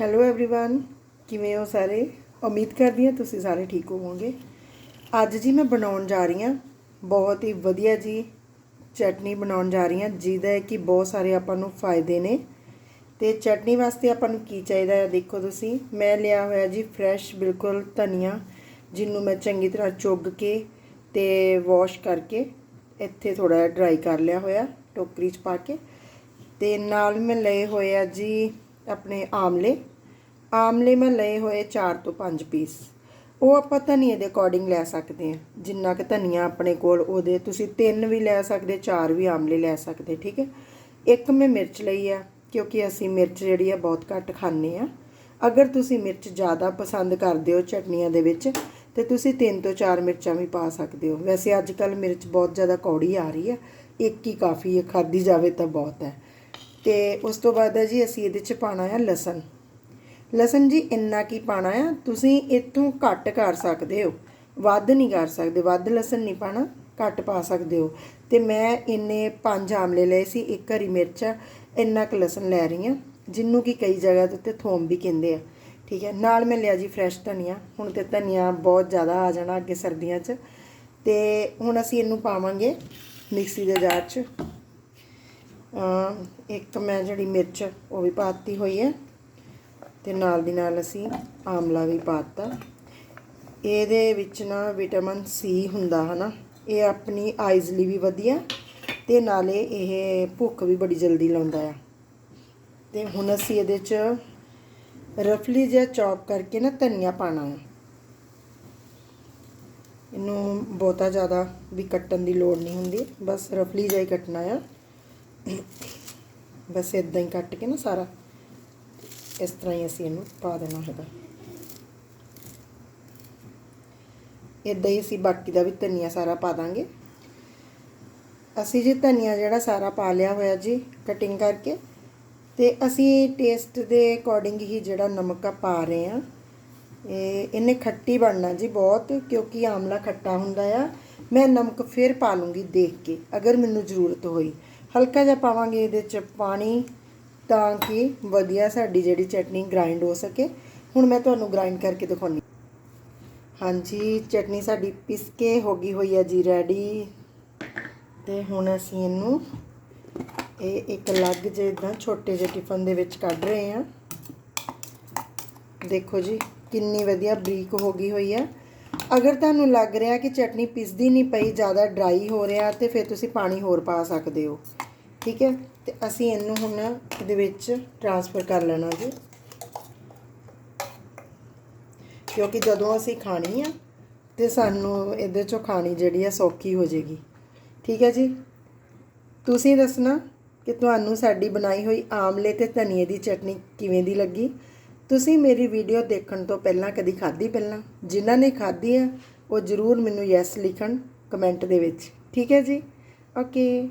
Hello everyone ਕਿਵੇਂ ਹੋ ਸਾਰੇ ਉਮੀਦ ਕਰਦੀ ਹਾਂ ਤੁਸੀਂ ਸਾਰੇ ਠੀਕ ਹੋਵੋਗੇ ਅੱਜ ਜੀ ਮੈਂ ਬਣਾਉਣ ਜਾ ਰਹੀ ਹਾਂ ਬਹੁਤ ਹੀ ਵਧੀਆ ਜੀ ਚਟਨੀ ਬਣਾਉਣ ਜਾ ਰਹੀ ਹਾਂ ਜਿਹਦਾ ਕਿ ਬਹੁਤ ਸਾਰੇ ਆਪਾਂ ਨੂੰ ਫਾਇਦੇ ਨੇ ਤੇ ਚਟਨੀ ਵਾਸਤੇ ਆਪਾਂ ਨੂੰ ਕੀ ਚਾਹੀਦਾ ਹੈ ਦੇਖੋ ਤੁਸੀਂ ਮੈਂ ਲਿਆ ਹੋਇਆ ਜੀ ਫਰੈਸ਼ ਬਿਲਕੁਲ ਧਨੀਆ ਜਿਹਨੂੰ ਮੈਂ ਚੰਗੀ ਤਰ੍ਹਾਂ ਚੁੱਗ ਕੇ ਤੇ ਵਾਸ਼ ਕਰਕੇ ਇੱਥੇ ਥੋੜਾ ਡਰਾਈ ਕਰ ਲਿਆ ਹੋਇਆ ਟੋਕਰੀ 'ਚ ਪਾ ਕੇ ਤੇ ਨਾਲ ਮੈਂ ਲਏ ਹੋਏ ਆ ਜੀ ਆਪਣੇ ਆਮਲੇ। ਆਮਲੇ ਮੈਂ ਲਏ ਹੋਏ 4 ਤੋਂ 5 ਪੀਸ। ਉਹ ਆਪਾਂ ਧਨੀਏ ਦੇ ਅਕੋਰਡਿੰਗ ਲੈ ਸਕਦੇ ਹਾਂ। ਜਿੰਨਾ ਕਿ ਧਨੀਆ ਆਪਣੇ ਕੋਲ, ਉਹਦੇ ਤੁਸੀਂ ਤਿੰਨ ਵੀ ਲੈ ਸਕਦੇ, ਚਾਰ ਵੀ ਆਮਲੇ ਲੈ ਸਕਦੇ, ਠੀਕ ਹੈ? ਇੱਕ ਮੈਂ ਮਿਰਚ ਲਈ ਆ, ਕਿਉਂਕਿ ਅਸੀਂ ਮਿਰਚ ਜਿਹੜੀ ਆ ਬਹੁਤ ਘੱਟ ਖਾਂਦੇ ਆ ਅਗਰ ਤੁਸੀਂ ਮਿਰਚ ਜ਼ਿਆਦਾ ਪਸੰਦ ਕਰਦੇ ਹੋ ਚਟਨੀਆਂ ਦੇ ਵਿੱਚ, ਤੇ ਤੁਸੀਂ ਤਿੰਨ ਤੋਂ ਚਾਰ ਮਿਰਚਾਂ ਵੀ ਪਾ ਸਕਦੇ ਹੋ। ਵੈਸੇ ਅੱਜ ਕੱਲ ਮਿਰਚ ਬਹੁਤ ਜ਼ਿਆਦਾ ਕੌੜੀ ਆ ਰਹੀ ਆ। ਇੱਕ ਹੀ ਕਾਫੀ ਹੈ ਖਾਦੀ ਜਾਵੇ ਤਾਂ ਬਹੁਤ ਹੈ। ਤੇ ਉਸ ਤੋਂ ਬਾਅਦ ਹੈ ਜੀ ਅਸੀਂ ਇਹਦੇ ਚ ਪਾਣਾ ਆ ਲਸਣ। ਲਸਣ ਜੀ ਇੰਨਾ ਕੀ ਪਾਣਾ ਆ, ਤੁਸੀਂ ਇਥੋਂ ਘੱਟ ਕਰ ਸਕਦੇ ਹੋ। ਵੱਧ ਨਹੀਂ ਕਰ ਸਕਦੇ, ਵੱਧ ਲਸਣ ਨਹੀਂ ਪਾਣਾ ਘੱਟ ਪਾ ਸਕਦੇ ਹੋ। ਤੇ ਮੈਂ ਇੰਨੇ ਪੰਜ ਆਮਲੇ ਲਏ ਸੀ, ਇੱਕ ਹਰੀ ਮਿਰਚ ਇੰਨਾ ਕੁ ਲਸਣ ਲੈ ਰਹੀ ਹਾਂ ਜਿੰਨੂੰ ਕਿ ਕਈ ਜਗ੍ਹਾ ਦੇ ਉੱਤੇ ਥੋਮ ਵੀ ਕਹਿੰਦੇ ਆ। ਠੀਕ ਹੈ, ਨਾਲ ਮੈਂ ਲਿਆ ਜੀ ਫਰੈਸ਼ ਧਨੀਆ, ਹੁਣ ਤੇ ਧਨੀਆ ਬਹੁਤ ਜ਼ਿਆਦਾ ਆ ਜਾਣਾ ਅੱਗੇ ਸਰਦੀਆਂ 'ਚ। ਤੇ ਹੁਣ ਅਸੀਂ ਇਹਨੂੰ ਪਾਵਾਂਗੇ ਮਿਕਸੀ ਦੇ ਜਾਰ 'ਚ। ਇੱਕ ਮੈਂ ਜਿਹੜੀ ਮਿਰਚ ਉਹ ਵੀ ਪਾਤੀ ਹੋਈ ਹੈ ਤੇ ਨਾਲ ਦੀ ਨਾਲ ਅਸੀਂ ਆਮਲਾ ਵੀ ਪਾਤਾ। ਇਹਦੇ ਵਿੱਚ ਨਾ ਵਿਟਾਮਿਨ ਸੀ ਹੁੰਦਾ ਹਨਾ, ਇਹ ਆਪਣੀ ਆਈਜ਼ ਲਈ ਵੀ ਵਧੀਆ ਤੇ ਨਾਲੇ ਇਹ ਭੁੱਖ ਵੀ ਬੜੀ ਜਲਦੀ ਲਾਉਂਦਾ ਆ। ਤੇ ਹੁਣ ਅਸੀਂ ਇਹਦੇ 'ਚ ਰਫਲੀ ਜਿਹਾ ਚੌਪ ਕਰਕੇ ਨਾ ਧਨੀਆ ਪਾਣਾ ਹੈ ਇਹਨੂੰ ਬਹੁਤਾ ਜ਼ਿਆਦਾ ਵੀ ਕੱਟਣ ਦੀ ਲੋੜ ਨਹੀਂ ਹੁੰਦੀ, ਬਸ ਰਫਲੀ ਜਿਹਾ ਹੀ ਕੱਟਣਾ ਆ। ਬਸ ਇਦਾਂ ਹੀ ਕੱਟ ਕੇ ਨਾ ਸਾਰਾ, ਇਸ ਤਰ੍ਹਾਂ ਹੀ ਅਸੀਂ ਇਹਨੂੰ ਪਾ ਦੇਣਾ ਹੈਗਾ। ਇਦਾਂ ਹੀ ਅਸੀਂ ਬਾਕੀ ਦਾ ਵੀ ਧਨੀਆ ਸਾਰਾ ਪਾ ਦਾਂਗੇ। ਅਸੀਂ ਜੀ ਧਨੀਆ ਜਿਹੜਾ ਸਾਰਾ ਪਾ ਲਿਆ ਹੋਇਆ ਜੀ ਕਟਿੰਗ ਕਰਕੇ, ਤੇ ਅਸੀਂ ਟੇਸਟ ਦੇ ਅਕੋਰਡਿੰਗ ਹੀ ਜਿਹੜਾ ਨਮਕ ਆ ਪਾ ਰਹੇ ਆ ਇਹ, ਇਹਨੇ ਖੱਟੀ ਬਣਨਾ ਜੀ ਬਹੁਤ, ਕਿਉਂਕਿ ਆਮਲਾ ਖੱਟਾ ਹੁੰਦਾ ਆ। ਮੈਂ ਨਮਕ ਫਿਰ ਪਾ ਲੂੰਗੀ ਦੇਖ ਕੇ, ਅਗਰ ਮੈਨੂੰ ਜ਼ਰੂਰਤ ਹੋਈ। ਹਲਕਾ ਜਿਹਾ ਪਾਵਾਂਗੇ ਇਹਦੇ ਚ ਪਾਣੀ, ਤਾਂ ਕਿ ਵਧੀਆ ਸਾਡੀ ਜਿਹੜੀ ਚਟਨੀ ਗ੍ਰਾਈਂਡ ਹੋ ਸਕੇ। ਹੁਣ ਮੈਂ ਤੁਹਾਨੂੰ ਗ੍ਰਾਈਂਡ ਕਰਕੇ ਦਿਖਾਉਣੀ। ਹਾਂਜੀ, ਚਟਨੀ ਸਾਡੀ ਪਿਸ ਕੇ ਹੋ ਗਈ ਹੋਈ ਹੈ ਜੀ ਰੈਡੀ ਤੇ ਹੁਣ ਅਸੀਂ ਇਹਨੂੰ, ਇਹ ਇੱਕ ਅਲੱਗ ਜਿਹੇ ਇਦਾਂ ਛੋਟੇ ਜਿਹੇ ਟਿਫਨ ਦੇ ਵਿੱਚ ਕੱਢ ਰਹੇ ਹਾਂ। ਦੇਖੋ ਜੀ, ਕਿੰਨੀ ਵਧੀਆ ਬਰੀਕ ਹੋ ਗਈ ਹੋਈ ਹੈ। ਅਗਰ ਤੁਹਾਨੂੰ ਲੱਗ ਰਿਹਾ ਕਿ ਚਟਨੀ ਪਿਸਦੀ ਨਹੀਂ ਪਈ, ਜ਼ਿਆਦਾ ਡਰਾਈ ਹੋ ਰਿਹਾ, ਤੇ ਫਿਰ ਤੁਸੀਂ ਪਾਣੀ ਹੋਰ ਪਾ ਸਕਦੇ ਹੋ। ਠੀਕ ਹੈ? ਤੇ ਅਸੀਂ ਇਹਨੂੰ ਹੁਣ ਇਹਦੇ ਵਿੱਚ ਟ੍ਰਾਂਸਫਰ ਕਰ ਲੈਣਾ ਜੀ। ਕਿਉਂਕਿ ਜਦੋਂ ਅਸੀਂ ਖਾਣੀ ਆ, ਤੇ ਸਾਨੂੰ ਇਹਦੇ ਚੋਂ ਖਾਣੀ ਜਿਹੜੀ ਆ ਸੌਖੀ ਹੋ ਜਾਏਗੀ। ਠੀਕ ਹੈ ਜੀ? ਤੁਸੀਂ ਦੱਸਣਾ ਕਿ ਤੁਹਾਨੂੰ ਸਾਡੀ ਬਣਾਈ ਹੋਈ ਆਮਲੇ ਤੇ ਧਨੀਏ ਦੀ ਚਟਨੀ ਕਿਵੇਂ ਦੀ ਲੱਗੀ? ਤੁਸੀਂ ਮੇਰੀ ਵੀਡੀਓ ਦੇਖਣ ਤੋਂ ਪਹਿਲਾਂ ਕਦੀ ਖਾਧੀ ਪਹਿਲਾਂ? ਜਿਨ੍ਹਾਂ ਨੇ ਖਾਧੀ ਹੈ ਉਹ ਜ਼ਰੂਰ ਮੈਨੂੰ ਯੈਸ ਲਿਖਣ ਕਮੈਂਟ ਦੇ ਵਿੱਚ। ਠੀਕ ਹੈ ਜੀ? ਓਕੇ